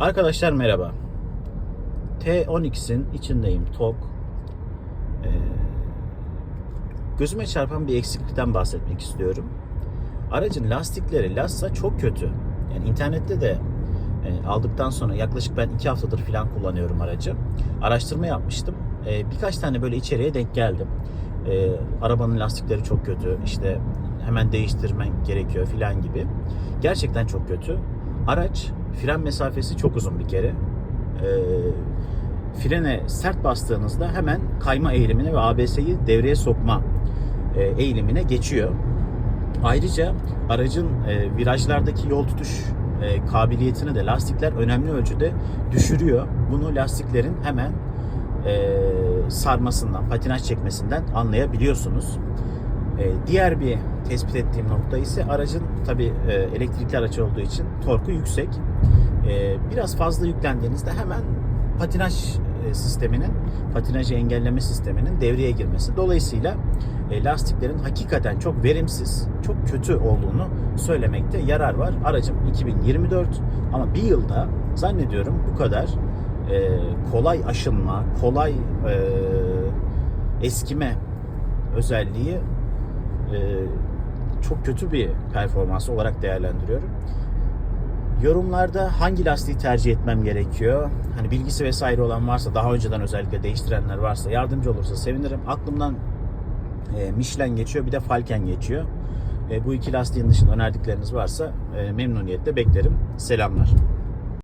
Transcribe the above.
Arkadaşlar merhaba. T12'sin içindeyim TOG. Ee, gözüme çarpan bir eksiklikten bahsetmek istiyorum. Aracın lastikleri Lassa çok kötü. Yani internette de e, aldıktan sonra yaklaşık ben iki haftadır falan kullanıyorum aracı. Araştırma yapmıştım. E, birkaç tane böyle içeriğe denk geldim. E, arabanın lastikleri çok kötü. İşte hemen değiştirmen gerekiyor filan gibi. Gerçekten çok kötü. Araç fren mesafesi çok uzun bir kere. E, frene sert bastığınızda hemen kayma eğilimine ve ABS'yi devreye sokma e, eğilimine geçiyor. Ayrıca aracın e, virajlardaki yol tutuş e, kabiliyetini de lastikler önemli ölçüde düşürüyor. Bunu lastiklerin hemen e, sarmasından, patinaj çekmesinden anlayabiliyorsunuz. E, diğer bir tespit ettiğim nokta ise aracın tabi e, elektrikli araç olduğu için torku yüksek. E, biraz fazla yüklendiğinizde hemen patinaj e, sisteminin, patinajı engelleme sisteminin devreye girmesi. Dolayısıyla lastiklerin hakikaten çok verimsiz, çok kötü olduğunu söylemekte yarar var. Aracım 2024 ama bir yılda zannediyorum bu kadar kolay aşınma, kolay eskime özelliği e, çok kötü bir performans olarak değerlendiriyorum. Yorumlarda hangi lastiği tercih etmem gerekiyor? Hani bilgisi vesaire olan varsa, daha önceden özellikle değiştirenler varsa yardımcı olursa sevinirim. Aklımdan e, Michelin geçiyor, bir de Falken geçiyor. E, bu iki lastiğin dışında önerdikleriniz varsa e, memnuniyetle beklerim. Selamlar.